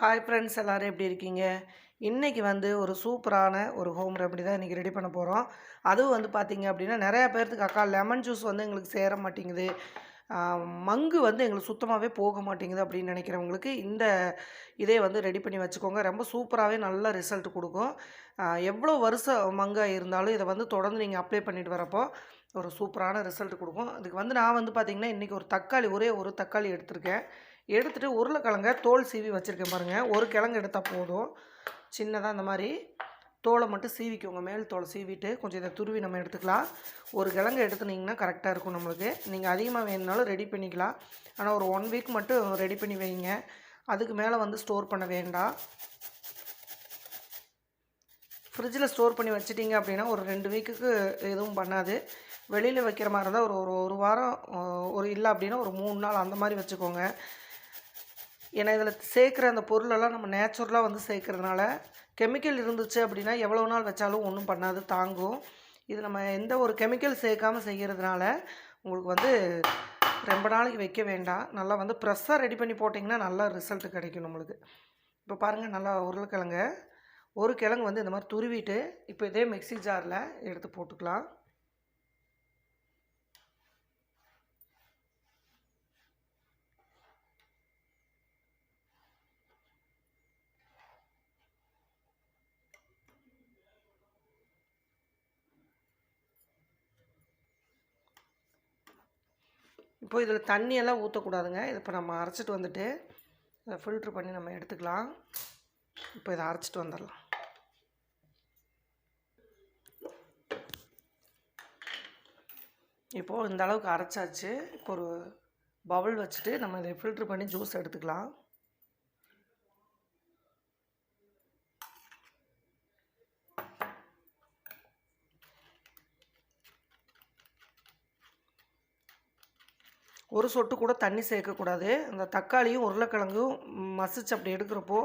Hi friends எல்லோரும் எப்படி இருக்கீங்க? இன்றைக்கி வந்து ஒரு சூப்பரான ஒரு ஹோம் ரெமடி தான் இன்றைக்கி ரெடி பண்ண போகிறோம் அதுவும் வந்து பார்த்திங்க அப்படின்னா நிறையா பேர்த்துக்கு அக்கா லெமன் ஜூஸ் வந்து எங்களுக்கு சேர மாட்டேங்குது. மங்கு வந்து எங்களுக்கு சுத்தமாகவே போக மாட்டேங்குது அப்படின்னு நினைக்கிறவங்களுக்கு இந்த இதே வந்து ரெடி பண்ணி வச்சுக்கோங்க. ரொம்ப சூப்பராகவே நல்ல ரிசல்ட் கொடுக்கும். எவ்வளோ வருஷம் மங்காக இருந்தாலும் இதை வந்து தொடர்ந்து நீங்கள் அப்ளை பண்ணிட்டு வரப்போ ஒரு சூப்பரான ரிசல்ட் கொடுக்கும். அதுக்கு வந்து நான் வந்து பார்த்திங்கன்னா இன்றைக்கி ஒரு தக்காளி ஒரே ஒரு தக்காளி எடுத்திருக்கேன். எடுத்துகிட்டு உருளைக்கிழங்க தோல் சீவி வச்சுருக்கேன் பாருங்கள் ஒரு கிழங்கு எடுத்தால் போதும். சின்னதாக இந்த மாதிரி தோலை மட்டும் சீவிக்கோங்க. மேல் தோலை சீவிட்டு கொஞ்சம் இதை துருவி நம்ம எடுத்துக்கலாம். ஒரு கிழங்கு எடுத்துனீங்கன்னா கரெக்டாக இருக்கும் நம்மளுக்கு. நீங்கள் அதிகமாக வேணுனாலும் ரெடி பண்ணிக்கலாம். ஆனால் ஒரு ஒன் வீக் மட்டும் ரெடி பண்ணி வைங்க. அதுக்கு மேலே வந்து ஸ்டோர் பண்ண வேண்டாம். ஃப்ரிட்ஜில் ஸ்டோர் பண்ணி வச்சிட்டிங்க அப்படின்னா ஒரு ரெண்டு வீக்குக்கு எதுவும் பண்ணாது. வெளியில் வைக்கிற மாதிரி இருந்தால் ஒரு ஒரு ஒரு வாரம் ஒரு இல்லை அப்படின்னா ஒரு மூணு நாள் அந்த மாதிரி வச்சுக்கோங்க. ஏன்னா இதில் சேர்க்குற அந்த பொருளெல்லாம் நம்ம நேச்சுரலாக வந்து சேர்க்குறதுனால கெமிக்கல் இருந்துச்சு அப்படின்னா எவ்வளோ நாள் வச்சாலும் ஒன்றும் பண்ணாது தாங்கும். இது நம்ம எந்த ஒரு கெமிக்கல் சேர்க்காம செய்கிறதுனால உங்களுக்கு வந்து ரொம்ப நாளைக்கு வைக்க வேண்டாம். நல்லா வந்து ப்ரெஸ்ஸாக ரெடி பண்ணி போட்டிங்கன்னா நல்லா ரிசல்ட் கிடைக்கும் நம்மளுக்கு. இப்போ பாருங்கள் நல்லா உருளைக்கிழங்க. ஒரு கிழங்கு வந்து இந்த மாதிரி துருவிட்டு இப்போ இதே மிக்ஸி ஜாரில் எடுத்து போட்டுக்கலாம். இப்போ இதில் தண்ணியெல்லாம் ஊற்றக்கூடாதுங்க. இதை இப்போ நம்ம அரைச்சிட்டு வந்துட்டு இதை ஃபில்ட்ரு பண்ணி நம்ம எடுத்துக்கலாம். இப்போ இதை அரைச்சிட்டு வந்துடலாம். இப்போது இந்த அளவுக்கு அரைச்சாச்சு. இப்போ ஒரு பவுல் வச்சுட்டு நம்ம இதை ஃபில்ட்ரு பண்ணி ஜூஸ் எடுத்துக்கலாம். ஒரு சொட்டு கூட தண்ணி சேர்க்கக்கூடாது. அந்த தக்காளியும் உருளைக்கிழங்கும் மசிச்சு அப்படி எடுக்கிறப்போ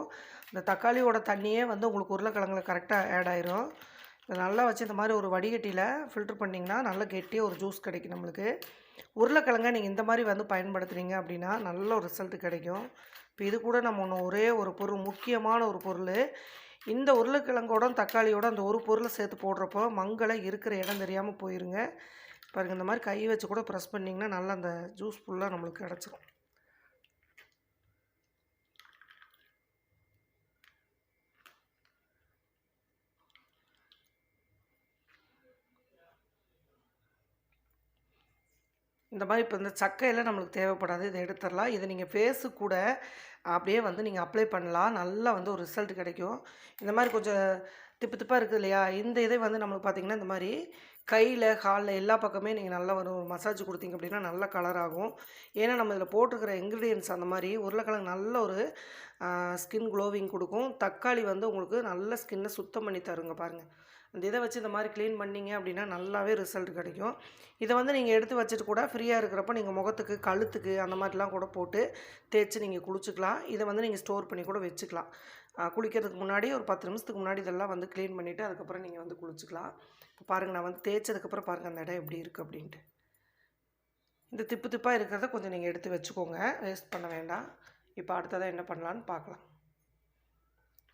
இந்த தக்காளியோட தண்ணியே வந்து உங்களுக்கு உருளைக்கிழங்குல கரெக்டாக ஆட் ஆயிரும். இதை நல்லா வச்சு இந்த மாதிரி ஒரு வடிகட்டியில் ஃபில்டர் பண்ணிங்கன்னா நல்ல கெட்டியாக ஒரு ஜூஸ் கிடைக்கும் நம்மளுக்கு. உருளைக்கிழங்க நீங்கள் இந்த மாதிரி வந்து பயன்படுத்துகிறீங்க அப்படின்னா நல்ல ஒரு ரிசல்ட் கிடைக்கும். இப்போ இது கூட நம்ம ஒன்று ஒரே ஒரு பொருள் முக்கியமான ஒரு பொருள். இந்த உருளைக்கிழங்கோட தக்காளியோட அந்த ஒரு பொருளை சேர்த்து போடுறப்போ மங்களை இருக்கிற இடம் தெரியாமல் போயிருங்க. பாருங்கள் இந்த மாதிரி கை வச்சு கூட ப்ரெஸ் பண்ணிங்கன்னா நல்லா அந்த ஜூஸ் ஃபுல்லாக நம்மளுக்கு கிடச்சிரும். இந்த மாதிரி இப்போ இந்த சக்கையெல்லாம் நம்மளுக்கு தேவைப்படாது இதை எடுத்துடலாம். இதை நீங்கள் ஃபேஸு கூட அப்படியே வந்து நீங்கள் அப்ளை பண்ணலாம். நல்லா வந்து ஒரு ரிசல்ட் கிடைக்கும். இந்த மாதிரி கொஞ்சம் திப்பு திப்பாக இருக்குது இல்லையா? இந்த இதை வந்து நம்மளுக்கு பார்த்திங்கன்னா இந்த மாதிரி கையில் காலில் எல்லா பக்கமே நீங்கள் நல்லா ஒரு மசாஜ் கொடுத்தீங்க அப்படின்னா நல்ல கலர் ஆகும். ஏன்னா நம்ம இதில் போட்டிருக்கிற இன்க்ரீடியன்ஸ் அந்த மாதிரி உருளைக்கிழங்கு நல்ல ஒரு ஸ்கின் க்ளோவிங் கொடுக்கும். தக்காளி வந்து உங்களுக்கு நல்ல ஸ்கின்னை சுத்தம் பண்ணி தருங்க பாருங்கள் அந்த இதை வச்சு இந்த மாதிரி க்ளீன் பண்ணிங்க அப்படின்னா நல்லாவே ரிசல்ட் கிடைக்கும். இதை வந்து நீங்கள் எடுத்து வச்சுட்டு கூட ஃப்ரீயாக இருக்கிறப்ப நீங்கள் முகத்துக்கு கழுத்துக்கு அந்த மாதிரிலாம் கூட போட்டு தேய்ச்சி நீங்கள் குளிச்சுக்கலாம். இதை வந்து நீங்கள் ஸ்டோர் பண்ணி கூட வச்சுக்கலாம். குளிக்கிறதுக்கு முன்னாடி ஒரு பத்து நிமிஷத்துக்கு முன்னாடி இதெல்லாம் வந்து க்ளீன் பண்ணிவிட்டு அதுக்கப்புறம் நீங்கள் வந்து குளிச்சுக்கலாம். இப்போ பாருங்கள் நான் வந்து தேய்ச்சதுக்கப்புறம் பாருங்கள் அந்த இடம் எப்படி இருக்குது அப்படின்ட்டு. இந்த திப்பு திப்பாக இருக்கிறத கொஞ்சம் நீங்கள் எடுத்து வச்சுக்கோங்க. வேஸ்ட் பண்ண வேண்டாம். இப்போ அடுத்ததாக என்ன பண்ணலான்னு பார்க்கலாம்.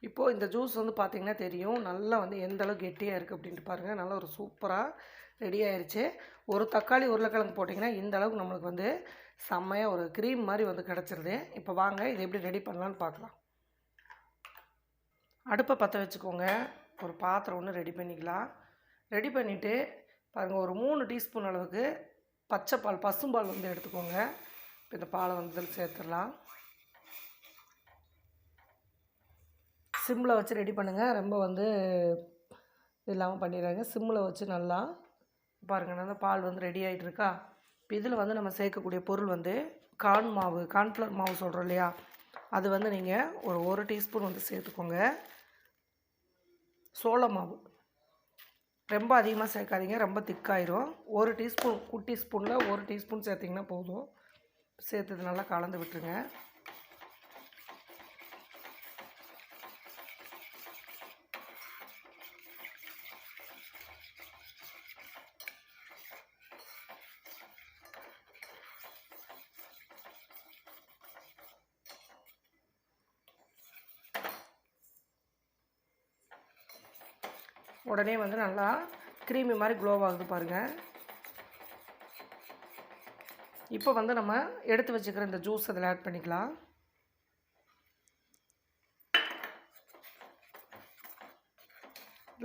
இப்போது இந்த ஜூஸ் வந்து பார்த்திங்கன்னா தெரியும். நல்லா வந்து எந்த அளவுக்கு கெட்டியாக இருக்குது அப்படின்ட்டு பாருங்கள் நல்லா ஒரு சூப்பராக ரெடி ஆயிடுச்சு ஒரு தக்காளி உருளைக்கிழங்கு போட்டிங்கன்னா இந்த அளவுக்கு நம்மளுக்கு வந்து செம்மையாக ஒரு க்ரீம் மாதிரி வந்து கிடச்சிருது. இப்போ வாங்க இது எப்படி ரெடி பண்ணலான்னு பார்க்கலாம். அடுப்பை பற்ற வச்சுக்கோங்க. ஒரு பாத்திரம் ஒன்று ரெடி பண்ணிக்கலாம். ரெடி பண்ணிவிட்டு பாருங்கள் ஒரு மூணு டீஸ்பூன் அளவுக்கு பச்சை பால் பசும்பால் வந்து எடுத்துக்கோங்க. இப்போ இந்த பாலை வந்து இதில் சேர்த்துடலாம். சிம்மில் வச்சு ரெடி பண்ணுங்கள் ரொம்ப வந்து இது இல்லாமல் பண்ணிடுறாங்க சிம்மில் வச்சு நல்லா பாருங்கள் நல்லா பால் வந்து ரெடி ஆகிட்டுருக்கா இப்போ இதில் வந்து நம்ம சேர்க்கக்கூடிய பொருள் வந்து கார்ன் மாவு கார்ன்ஃப்ளவர் மாவு சொல்கிறோம் இல்லையா? அது வந்து நீங்கள் ஒரு ஒரு டீஸ்பூன் வந்து சேர்த்துக்கோங்க. சோள மாவு. ரொம்ப அதிகமாக சேர்க்காதீங்க ரொம்ப திக்காயிரும். ஒரு டீஸ்பூன் குட்டி ஸ்பூனில் ஒரு டீஸ்பூன் சேர்த்திங்கன்னா போதும். சேர்த்து நல்லா கலந்து விட்டுருங்க. உடனே வந்து நல்லா க்ரீமி மாதிரி க்ளோவ் ஆகுது பாருங்கள் இப்போ வந்து நம்ம எடுத்து வச்சுக்கிற இந்த ஜூஸ் அதில் ஆட் பண்ணிக்கலாம்.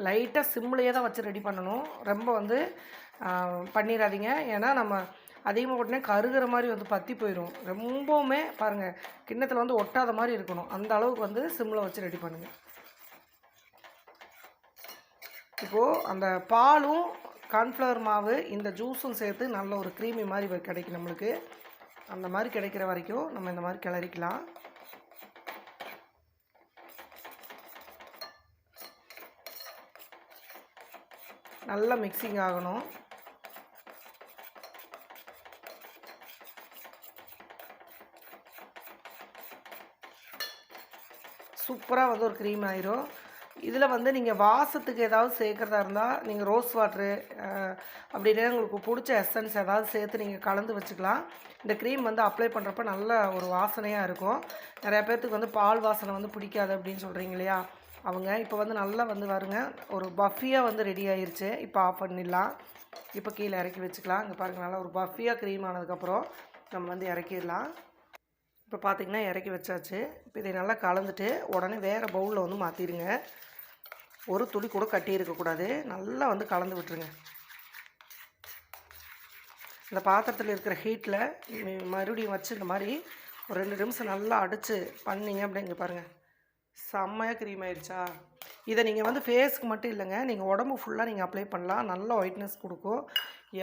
லைட்டாக சிம்லேயே தான் வச்சு ரெடி பண்ணணும். ரொம்ப வந்து பண்ணிடாதீங்க. ஏன்னா நம்ம அதிகமாக உடனே கருகிற மாதிரி வந்து பற்றி போயிடும் ரொம்பவுமே பாருங்கள் கிண்ணத்தில் வந்து ஒட்டாத மாதிரி இருக்கணும். அந்த அளவுக்கு வந்து சிம்மில் வச்சு ரெடி பண்ணுங்கள் இப்போது அந்த பாலும் கார்ன்ஃப்ளவர் மாவு இந்த ஜூஸும் சேர்த்து நல்ல ஒரு க்ரீமி மாதிரி கிடைக்கும் நம்மளுக்கு. அந்த மாதிரி கிடைக்கிற வரைக்கும் நம்ம இந்த மாதிரி கிளறிக்கலாம். நல்லா மிக்சிங் ஆகணும். சூப்பராக வந்து ஒரு க்ரீம் ஆயிரும். இதில் வந்து நீங்கள் வாசத்துக்கு ஏதாவது சேர்க்குறதா இருந்தால் நீங்கள் ரோஸ் வாட்ரு அப்படின்னு உங்களுக்கு பிடிச்ச எசன்ஸ் ஏதாவது சேர்த்து நீங்கள் கலந்து வச்சுக்கலாம். இந்த க்ரீம் வந்து அப்ளை பண்ணுறப்ப நல்ல ஒரு வாசனையாக இருக்கும். நிறைய பேர்த்துக்கு வந்து பால் வாசனை வந்து பிடிக்காது அப்படின்னு சொல்கிறீங்க இல்லையா? அவங்க இப்போ வந்து நல்லா வந்து வருங்க ஒரு பஃபியாக வந்து ரெடி ஆயிடுச்சு இப்போ ஆஃப் பண்ணிடலாம். இப்போ கீழே இறக்கி வச்சுக்கலாம். இங்கே பாருங்கள் நல்லா ஒரு பஃபியாக க்ரீம் ஆனதுக்கப்புறம் நம்ம வந்து இறக்கிடலாம். இப்போ பார்த்திங்கன்னா இறக்கி வச்சாச்சு. இப்போ இதை நல்லா கலந்துட்டு உடனே வேறு பவுலில் வந்து மாற்றிடுங்க ஒரு துளி கூட கட்டி இருக்கக்கூடாது நல்லா வந்து கலந்து விட்டுருங்க. இந்த பாத்திரத்தில் இருக்கிற ஹீட்டில் மறுபடியும் வச்சு இந்த மாதிரி ஒரு ரெண்டு நிமிஷம் நல்லா அடித்து பண்ணீங்க அப்படிங்க பாருங்கள் செம்மையாக க்ரீம் ஆயிடுச்சா? இதை நீங்கள் வந்து ஃபேஸ்க்கு மட்டும் இல்லைங்க. நீங்கள் உடம்பு ஃபுல்லாக நீங்கள் அப்ளை பண்ணலாம். நல்ல ஒயிட்னஸ் கொடுக்கும்.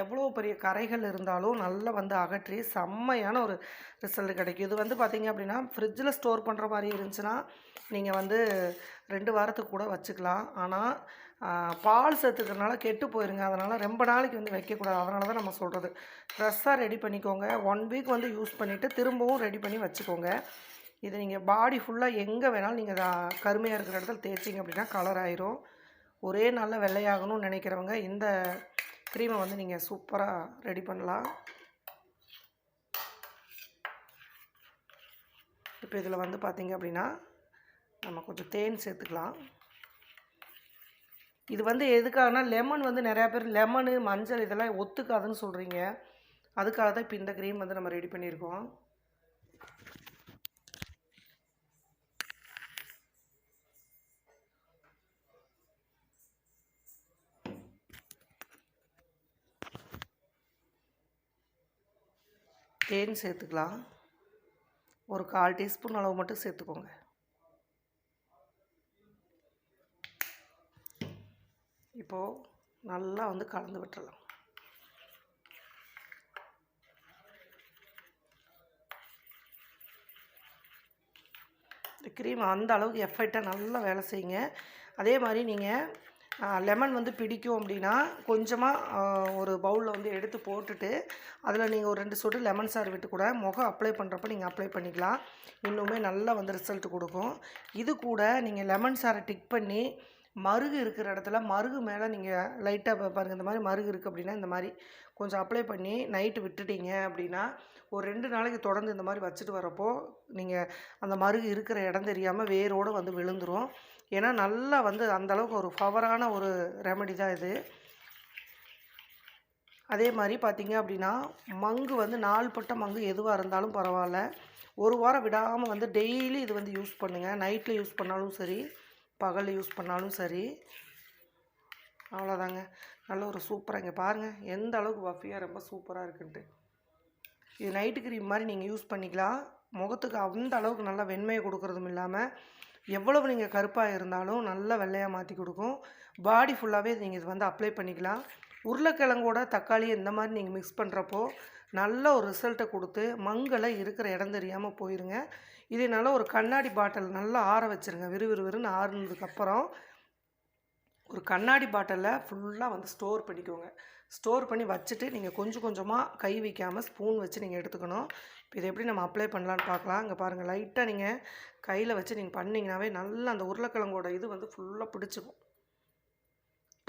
எவ்வளோ பெரிய கரைகள் இருந்தாலும் நல்லா வந்து அகற்றி செம்மையான ஒரு ரிசல்ட் கிடைக்கும். இது வந்து பார்த்தீங்க அப்படின்னா ஃப்ரிட்ஜில் ஸ்டோர் பண்ணுற மாதிரி இருந்துச்சுன்னா நீங்கள் வந்து ரெண்டு வாரத்துக்கு கூட வச்சுக்கலாம். ஆனால் பால் சேர்த்துக்கிறதுனால கெட்டு போயிருங்க. அதனால் ரொம்ப நாளைக்கு வந்து வைக்கக்கூடாது. அதனால தான் நம்ம சொல்கிறது ஃப்ரெஷ்ஷாக ரெடி பண்ணிக்கோங்க. ஒன் வீக் வந்து யூஸ் பண்ணிவிட்டு திரும்பவும் ரெடி பண்ணி வச்சுக்கோங்க. இது நீங்கள் பாடி ஃபுல்லாக எங்கே வேணாலும் நீங்கள் கருமையாக இருக்கிற இடத்துல தேய்ச்சிங்க அப்படின்னா கலர் ஆயிரும். ஒரே நாளில் வெள்ளையாகணும்னு நினைக்கிறவங்க இந்த க்ரீமை வந்து நீங்கள் சூப்பராக ரெடி பண்ணலாம். இப்போ இதில் வந்து பார்த்தீங்க அப்படின்னா நம்ம கொஞ்சம் தேன் சேர்த்துக்கலாம். இது வந்து எதுக்காகனா லெமன் வந்து நிறையா பேர் லெமனு மஞ்சள் இதெல்லாம் ஒத்துக்காதுன்னு சொல்கிறீங்க அதுக்காக தான் இப்போ இந்த க்ரீம் வந்து நம்ம ரெடி பண்ணியிருக்கோம். தேன் சேர்த்துக்கலாம். ஒரு கால் டீஸ்பூன் அளவு மட்டும் சேர்த்துக்கோங்க. இப்போது நல்லா வந்து கலந்து விட்டுறலாம். இந்த க்ரீம் அந்த அளவுக்கு எஃபெக்டாக நல்லா வேலை செய்யுங்க. அதே மாதிரி நீங்கள் லெமன் வந்து பிடிக்கும் அப்படின்னா கொஞ்சமாக ஒரு பவுலில் வந்து எடுத்து போட்டுட்டு அதில் நீங்கள் ஒரு ரெண்டு சொட்டு லெமன் சார் விட்டு கூட முகம் அப்ளை பண்ணுறப்ப நீங்கள் அப்ளை பண்ணிக்கலாம். இன்னுமே நல்லா வந்து ரிசல்ட் கொடுக்கும். இது கூட நீங்கள் லெமன் சாரை டிக் பண்ணி மருகு இருக்கிற இடத்துல மருகு மேலே நீங்கள் லைட்டாக பாருங்கள் இந்த மாதிரி மருகு இருக்குது அப்படின்னா இந்த மாதிரி கொஞ்சம் அப்ளை பண்ணி நைட்டு விட்டுட்டீங்க அப்படின்னா ஒரு ரெண்டு நாளைக்கு தொடர்ந்து இந்த மாதிரி வச்சுட்டு வரப்போ நீங்கள் அந்த மருகு இருக்கிற இடம் தெரியாமல் வேரோடு வந்து விழுந்துரும். ஏன்னா நல்லா வந்து அந்த அளவுக்கு ஒரு பவரான ஒரு ரெமடி தான் இது. அதே மாதிரி பார்த்தீங்க அப்படின்னா மங்கு வந்து நாள்பட்ட மங்கு எதுவாக இருந்தாலும் பரவாயில்ல. ஒரு வாரம் விடாமல் வந்து டெய்லி இது வந்து யூஸ் பண்ணுங்கள் நைட்டில் யூஸ் பண்ணாலும் சரி. பகல் யூஸ் பண்ணாலும் சரி. அவ்வளோதாங்க நல்ல ஒரு சூப்பராக இங்கே பாருங்கள் எந்த அளவுக்கு வஃபியாக ரொம்ப சூப்பராக இருக்குன்ட்டு. இது நைட்டு க்ரீம் மாதிரி நீங்கள் யூஸ் பண்ணிக்கலாம். முகத்துக்கு அந்த அளவுக்கு நல்லா வெண்மையை கொடுக்குறதும் இல்லாமல் எவ்வளவு நீங்கள் கருப்பாக இருந்தாலும் நல்லா வெள்ளையாக மாற்றி கொடுக்கும். பாடி ஃபுல்லாகவே நீங்கள் இது வந்து அப்ளை பண்ணிக்கலாம். உருளைக்கிழங்கோட தக்காளி இந்த மாதிரி நீங்கள் மிக்ஸ் பண்ணுறப்போ நல்ல ஒரு ரிசல்ட்டை கொடுத்து மங்களை இருக்கிற இடம் தெரியாமல் போயிருங்க. இதே நல்லா ஒரு கண்ணாடி பாட்டில் நல்லா ஆற வச்சுருங்க. விறுவிறுவிறுன்னு ஆறுனதுக்கப்புறம் ஒரு கண்ணாடி பாட்டிலில் ஃபுல்லாக வந்து ஸ்டோர் பண்ணிக்கோங்க. ஸ்டோர் பண்ணி வச்சுட்டு நீங்கள் கொஞ்சம் கொஞ்சமாக கை வைக்காமல் ஸ்பூன் வச்சு நீங்கள் எடுத்துக்கணும். இப்போ இதை எப்படி நம்ம அப்ளை பண்ணலான்னு பார்க்கலாம். இங்கே பாருங்கள் லைட்டாக நீங்கள் கையில் வச்சு நீங்கள் பண்ணிங்கனாவே நல்லா அந்த உருளைக்கிழங்கோட இது வந்து ஃபுல்லாக பிடிச்சிக்கும்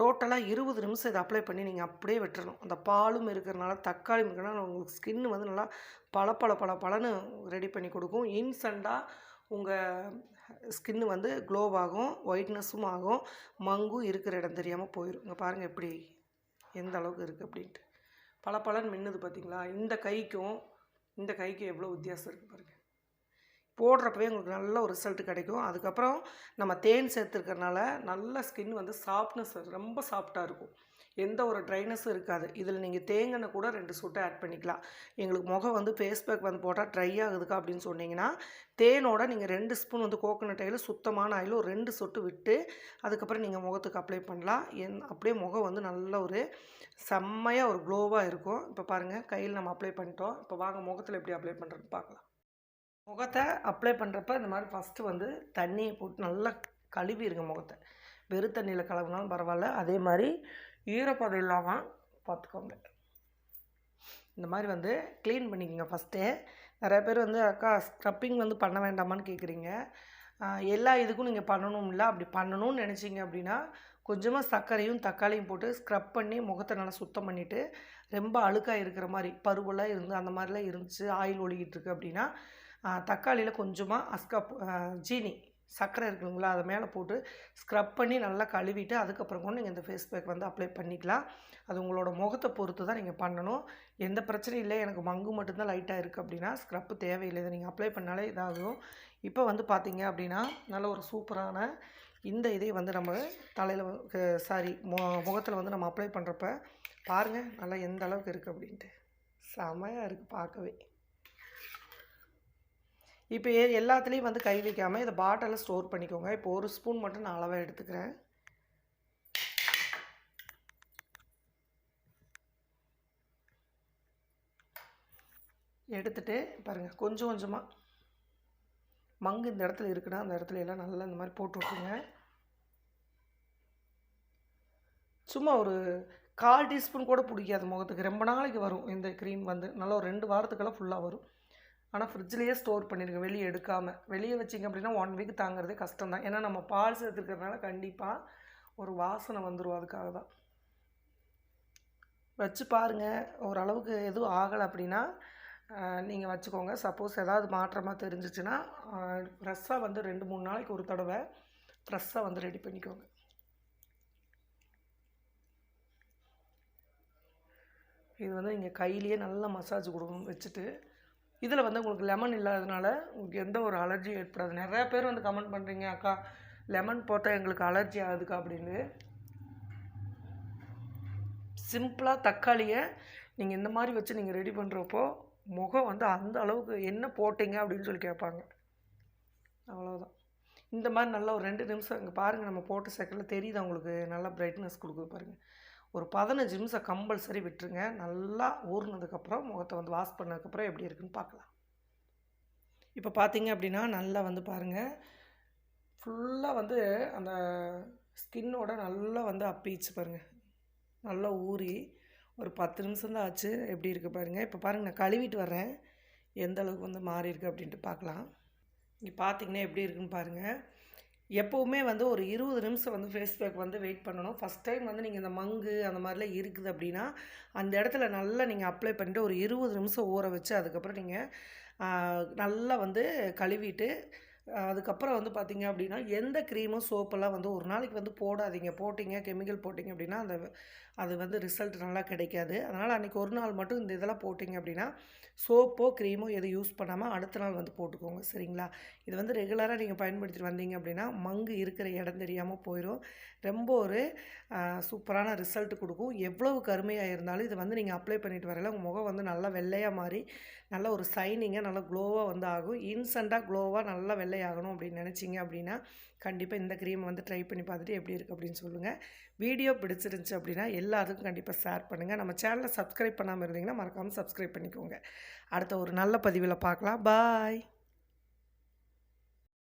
டோட்டலாக இருபது நிமிஷம் இதை அப்ளை பண்ணி நீங்கள் அப்படியே விட்டுறணும். அந்த பாலும் இருக்கிறனால தக்காளியும் இருக்கிறனால உங்களுக்கு ஸ்கின் வந்து நல்லா பல பல பல பலன்னு ரெடி பண்ணி கொடுக்கும். இன்ஸ்டண்ட்டாக உங்கள் ஸ்கின்னு வந்து க்ளோவாகும் ஒயிட்னஸும் ஆகும். மங்கும் இருக்கிற இடம் தெரியாமல் போயிடும் இங்கே பாருங்கள் எப்படி எந்த அளவுக்கு இருக்குது அப்படின்ட்டு. பளபளன்னு மின்னுது பார்த்தீங்களா இந்த கைக்கும் இந்த கைக்கும் எவ்வளோ வித்தியாசம் இருக்குது பாருங்கள் போடுறப்பவே உங்களுக்கு நல்ல ஒரு ரிசல்ட் கிடைக்கும். அதுக்கப்புறம் நம்ம தேன் சேர்த்துருக்கறனால நல்ல ஸ்கின் வந்து சாஃப்ட்னஸ் ரொம்ப சாஃப்டாக இருக்கும். எந்த ஒரு ட்ரைனஸும் இருக்காது. இதில் நீங்கள் தேங்கெண்ணெய் கூட ரெண்டு சொட்டு ஆட் பண்ணிக்கலாம். எங்களுக்கு முகம் வந்து ஃபேஸ் பேக் வந்து போட்டால் ட்ரை ஆகுதுக்கா அப்படின்னு சொன்னீங்கன்னா தேனோட நீங்கள் ரெண்டு ஸ்பூன் வந்து கோகோனட் ஆயில் சுத்தமான ஆயில் ஒரு ரெண்டு சொட்டு விட்டு அதுக்கப்புறம் நீங்கள் முகத்துக்கு அப்ளை பண்ணலாம். என் அப்படியே முகம் வந்து நல்ல ஒரு செம்மையாக ஒரு க்ளோவாக இருக்கும். இப்போ பாருங்கள் கையில் நம்ம அப்ளை பண்ணிட்டோம். இப்போ வாங்க முகத்தில் எப்படி அப்ளை பண்ணுறதுன்னு பார்க்கலாம். முகத்தை அப்ளை பண்ணுறப்ப இந்த மாதிரி ஃபஸ்ட்டு வந்து தண்ணியை போட்டு நல்லா கழுவிடுங்க முகத்தை. வெறும் தண்ணியில் கழுவினாலும் பரவாயில்ல. அதே மாதிரி ஈரப்பதம் இல்லாமல் பார்த்துக்கோங்க இந்த மாதிரி வந்து க்ளீன் பண்ணிக்கோங்க ஃபஸ்ட்டே நிறைய பேர் வந்து அக்கா ஸ்க்ரப்பிங் வந்து பண்ண வேண்டாமான்னு கேட்குறீங்க எல்லா இதுக்கும் நீங்கள் பண்ணணும் இல்லை அப்படி பண்ணணும்னு நினச்சிங்க அப்படின்னா கொஞ்சமாக சர்க்கரையும் தக்காளியும் போட்டு ஸ்க்ரப் பண்ணி முகத்தை நல்லா சுத்தம் பண்ணிவிட்டு ரொம்ப அழுக்காக இருக்கிற மாதிரி பருவெல்லாம் இருந்து அந்த மாதிரிலாம் இருந்துச்சு ஆயில் ஒழுகிட்டு இருக்கு அப்படின்னா தக்காளியில் கொஞ்சமாக அஸ்கப் ஜீனி சர்க்கரை இருக்குங்களா அதை மேலே போட்டு ஸ்க்ரப் பண்ணி நல்லா கழுவிட்டு அதுக்கப்புறம் கூட நீங்கள் இந்த ஃபேஸ் பேக் வந்து அப்ளை பண்ணிக்கலாம். அது உங்களோட முகத்தை பொறுத்து தான் நீங்கள் பண்ணணும். எந்த பிரச்சனையும் இல்லை. எனக்கு மங்கு மட்டும்தான் லைட்டாக இருக்குது அப்படின்னா ஸ்க்ரப்பு தேவையில்லை. இதை நீங்கள் அப்ளை பண்ணாலே இதாகும். இப்போ வந்து பார்த்தீங்க அப்படின்னா நல்ல ஒரு சூப்பரான இந்த இதை வந்து நம்ம தலையில் சாரி மு முகத்தில் வந்து நம்ம அப்ளை பண்ணுறப்ப பாருங்கள் நல்லா எந்த அளவுக்கு இருக்குது அப்படின்ட்டு. செமையாக இருக்குது பார்க்கவே. இப்போ எல்லாத்துலேயும் வந்து கை வைக்காமல் இதை பாட்டிலில் ஸ்டோர் பண்ணிக்கோங்க. இப்போ ஒரு ஸ்பூன் மட்டும் நான் அளவாக எடுத்துக்கிறேன். எடுத்துகிட்டு பாருங்கள் கொஞ்சம் கொஞ்சமாக மங்கு இந்த இடத்துல இருக்குன்னா அந்த இடத்துல எல்லாம் நல்லா இந்த மாதிரி போட்டு விட்ருங்க சும்மா ஒரு கால் டீஸ்பூன் கூட பிடிக்காது முகத்துக்கு. ரொம்ப நாளைக்கு வரும். இந்த க்ரீம் வந்து. நல்லா ஒரு ரெண்டு வாரத்துக்கெல்லாம் ஃபுல்லாக வரும். ஆனால் ஃப்ரிட்ஜ்லேயே ஸ்டோர் பண்ணிடுங்க வெளியே எடுக்காமல் வெளியே வச்சிங்க அப்படின்னா ஒன் வீக் தாங்கிறதே கஷ்டம் தான் ஏன்னா நம்ம பால் சேர்த்துருக்கிறதுனால கண்டிப்பாக ஒரு வாசனை வந்துடும் அதுக்காக தான். வச்சு பாருங்கள் ஓரளவுக்கு எதுவும் ஆகலை அப்படின்னா நீங்கள் வச்சுக்கோங்க. சப்போஸ் ஏதாவது மாற்றமாக தெரிஞ்சிச்சுன்னா ஃப்ரெஷ்ஷாக வந்து ரெண்டு மூணு நாளைக்கு ஒரு தடவை ஃப்ரெஷ்ஷாக வந்து ரெடி பண்ணிக்கோங்க. இது வந்து நீங்கள் கையிலேயே நல்லா மசாஜ் கொடுக்கணும். வச்சுட்டு இதில் வந்து உங்களுக்கு லெமன் இல்லாததுனால உங்களுக்கு எந்த ஒரு அலர்ஜியும் ஏற்படாது. நிறையா பேர் வந்து கமெண்ட் பண்ணுறீங்க அக்கா லெமன் போட்டால் எங்களுக்கு அலர்ஜி ஆகுதுக்கா? அப்படின்னு. சிம்பிளாக தக்காளியை நீங்கள் இந்த மாதிரி வச்சு நீங்கள் ரெடி பண்ணுறப்போ முகம் வந்து அந்த அளவுக்கு என்ன போட்டீங்க? அப்படின்னு சொல்லி கேட்பாங்க. அவ்வளோதான் இந்த மாதிரி நல்லா ஒரு ரெண்டு நிமிஷம் இங்கே பாருங்கள் நம்ம போட்ட செகண்டில் தெரியுது உங்களுக்கு? நல்லா பிரைட்னஸ் கொடுக்குது பாருங்கள் ஒரு பதினஞ்சு நிமிஷம் கம்பல்சரி விட்டுருங்க. நல்லா ஊறினதுக்கப்புறம் முகத்தை வந்து வாஷ் பண்ணதுக்கப்புறம் எப்படி இருக்குன்னு பார்க்கலாம். இப்போ பார்த்தீங்க அப்படின்னா நல்லா வந்து பாருங்கள் ஃபுல்லாக வந்து அந்த ஸ்கின்னோட நல்லா வந்து அப்பிச்சு பாருங்கள் நல்லா ஊறி ஒரு பத்து நிமிஷம் தான் ஆச்சு. எப்படி இருக்குது பாருங்கள் இப்போ பாருங்கள் நான் கழுவிட்டு வரேன் எந்த அளவுக்கு வந்து மாறி இருக்குது அப்படின்ட்டு பார்க்கலாம். இங்கே பார்த்தீங்கன்னா எப்படி இருக்குன்னு பாருங்கள் எப்போவுமே வந்து ஒரு இருபது நிமிஷம் வந்து ஃபேஸ் பேக் வந்து வெயிட் பண்ணணும். ஃபஸ்ட் டைம் வந்து நீங்கள் இந்த மங்கு அந்த மாதிரிலாம் இருக்குது அப்படின்னா அந்த இடத்துல நல்லா நீங்கள் அப்ளை பண்ணிட்டு ஒரு இருபது நிமிஷம் ஊற வச்சு அதுக்கப்புறம் நீங்கள் நல்லா வந்து கழுவிட்டு அதுக்கப்புறம் வந்து பார்த்தீங்க அப்படின்னா எந்த க்ரீமும் சோப்பெல்லாம் வந்து ஒரு நாளைக்கு வந்து போடாதீங்க. போட்டிங்க கெமிக்கல் போட்டிங்க அப்படின்னா அந்த அது வந்து ரிசல்ட் நல்லா கிடைக்காது. அதனால் அன்றைக்கி ஒரு நாள் மட்டும் இந்த இதெல்லாம் போட்டிங்க அப்படின்னா சோப்போ க்ரீமோ எதுவும் யூஸ் பண்ணாமல் அடுத்த நாள் வந்து போட்டுக்கோங்க. சரிங்களா? இது வந்து ரெகுலராக நீங்கள் பயன்படுத்திட்டு வந்தீங்க அப்படின்னா மங்கு இருக்கிற இடம் தெரியாமல் போயிடும் ரொம்ப ஒரு சூப்பரான ரிசல்ட் கொடுக்கும். எவ்வளவு கருமையாக இருந்தாலும் இதை வந்து நீங்கள் அப்ளை பண்ணிட்டு வரல உங்கள் முகம் வந்து நல்லா வெள்ளையாக மாறி நல்ல ஒரு சைனிங்காக நல்லா க்ளோவாக வந்து ஆகும். இன்ஸ்டண்ட்டாக க்ளோவாக நல்லா வெள்ளையாகணும் அப்படின்னு நினச்சிங்க அப்படின்னா கண்டிப்பாக இந்த க்ரீம் வந்து ட்ரை பண்ணி பார்த்துட்டு எப்படி இருக்குது அப்படின்னு சொல்லுங்கள் வீடியோ பிடிச்சிருந்துச்சு அப்படின்னா எல்லாத்துக்கும் கண்டிப்பாக ஷேர் பண்ணுங்கள் நம்ம சேனலை சப்ஸ்கிரைப் பண்ணாமல் இருந்தீங்கன்னா மறக்காமல் சப்ஸ்கிரைப் பண்ணிக்கோங்க. அடுத்த ஒரு நல்ல பதிவில் பார்க்கலாம். பாய்